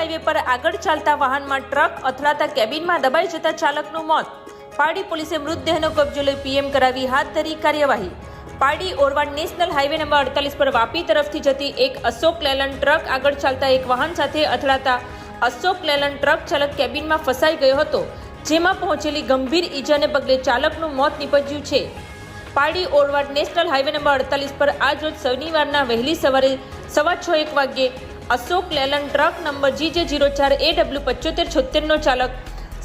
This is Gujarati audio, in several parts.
હાઈવે પર આગળ ચાલતા વાહનમાં ટ્રક અથડાતા કેબિનમાં દબાઈ જતા ચાલકનું મોત. પારડી પોલીસે મૃતદેહનો કબજો લઈ પીએમ કરાવી હાથ ધરી કાર્યવાહી. Pardi Orvad national highway number અડતાલીસ પર વાપી તરફથી જતી એક અશોક લેલન ટ્રક આગળ ચાલતા એક વાહન સાથે અથડાતા અશોક લેલન ટ્રક ચાલક કેબિનમાં ફસાઈ ગયો હતો, જેમાં પહોંચેલી ગંભીર ઈજાને પગલે ચાલકનું મોત નીપજ્યું છે. Pardi Orvad national highway number અડતાલીસ પર આજ રોજ શનિવારના વહેલી સવારે સવા છ એક વાગ્યે Ashok Leyland truck number G J zero ચાર એ ડબલ્યુ પચોતેર છોતેરનો ચાલક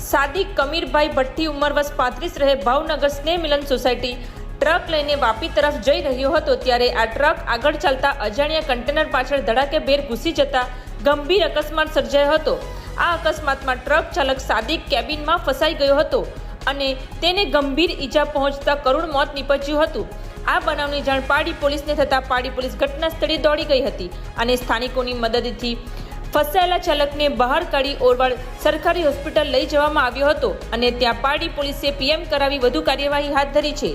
સાદિક કમીરભાઈ ભટ્ટી ઉંમર વર્ષ પાંત્રીસ રહે ભાવનગર સ્નેહ મિલન સોસાયટી ટ્રક લઈને વાપી તરફ જઈ રહ્યો હતો ત્યારે આ ટ્રક આગળ ચાલતા અજાણ્યા કન્ટેનર પાછળ ધડાકેભેર ઘૂસી જતા ગંભીર અકસ્માત સર્જાયો હતો. આ અકસ્માતમાં ટ્રક ચાલક સાદિક કેબિનમાં ફસાઈ ગયો હતો. અને તેને ગંભીર ઈજા પહોંચતા કરુણ મોત નીપજ્યું હતું. આ બનાવની જાણ પાડી પોલીસને થતાં પાડી પોલીસ ઘટના સ્થળે દોડી ગઈ હતી અને સ્થાનિકોની મદદથી ફસાયેલા ચાલકને બહાર કાઢી ઓરવાડ સરકારી હોસ્પિટલ લઈ જવામાં આવ્યો હતો અને ત્યાં પાડી પોલીસે પીએમ કરાવી વધુ કાર્યવાહી હાથ ધરી છે.